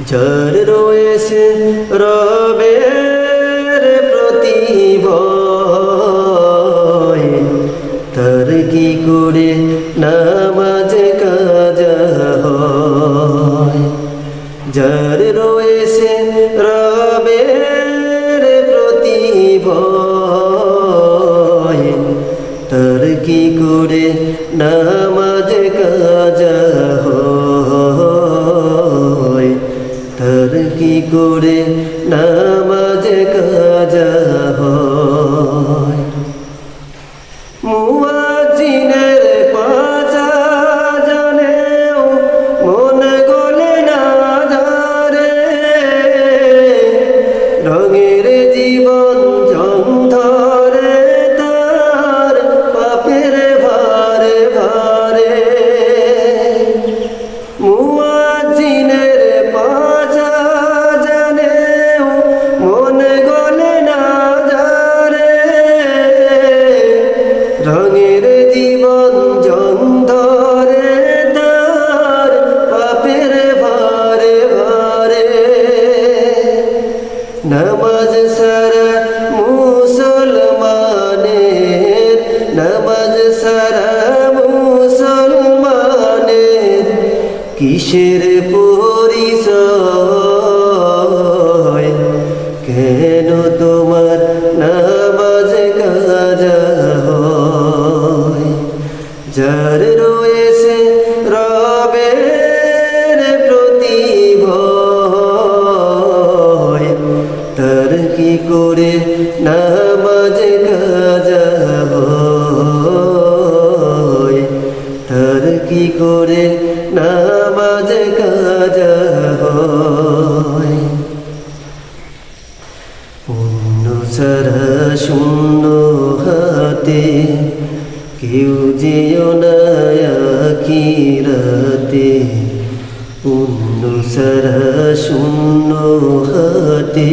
যার রয়েছে রবের প্রতিভয় তার কি করে নামাজ কাজা হয়? যার রয়েছে রবের প্রতিভয় তার কি করে নামাজ কাজা হয়? করে নামাজ কাজা হয়। নামাজ সারা মুসলমানের নামাজ সারা মুসলমানের কিসের পরিচয়? নামাজ কাজা তার কি করে নামাজ কাজা অন্য সারা শূন্য হাতে কেউ যেও না আখিরাতে। অন্য সারা শূন্য হাতে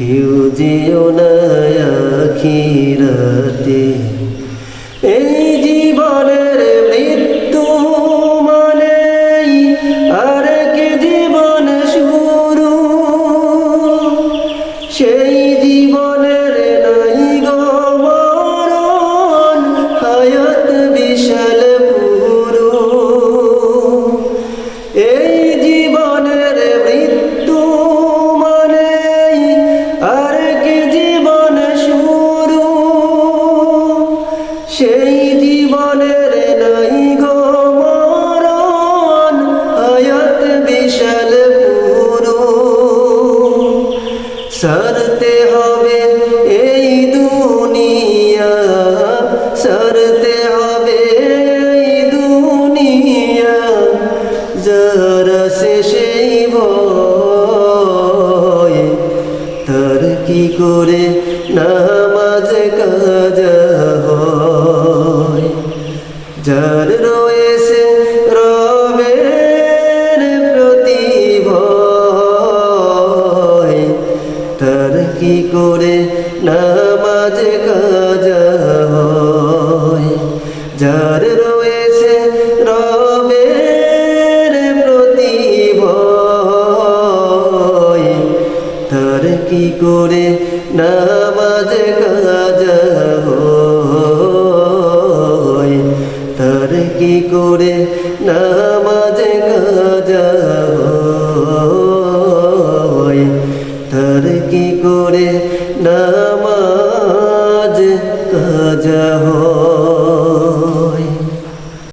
কেউ যেও না আখিরাতে। সেই জীবনের নাই গো আয়াত বিশাল পুরু সারতে হবে এই দুনিয়া, সারতে হবে এই দুনিয়া, যারা সে সেই ভয়, তার কি করে নামাজ যার রয়েছে রবের প্রতিভয় তার কি করে নামাজ কাজা যার রয়েছে রবের প্রতিভয় তার কি করে নামাজ কাজা তার কি করে নামাজ গাজা হয় তার কি করে নামাজ গাজা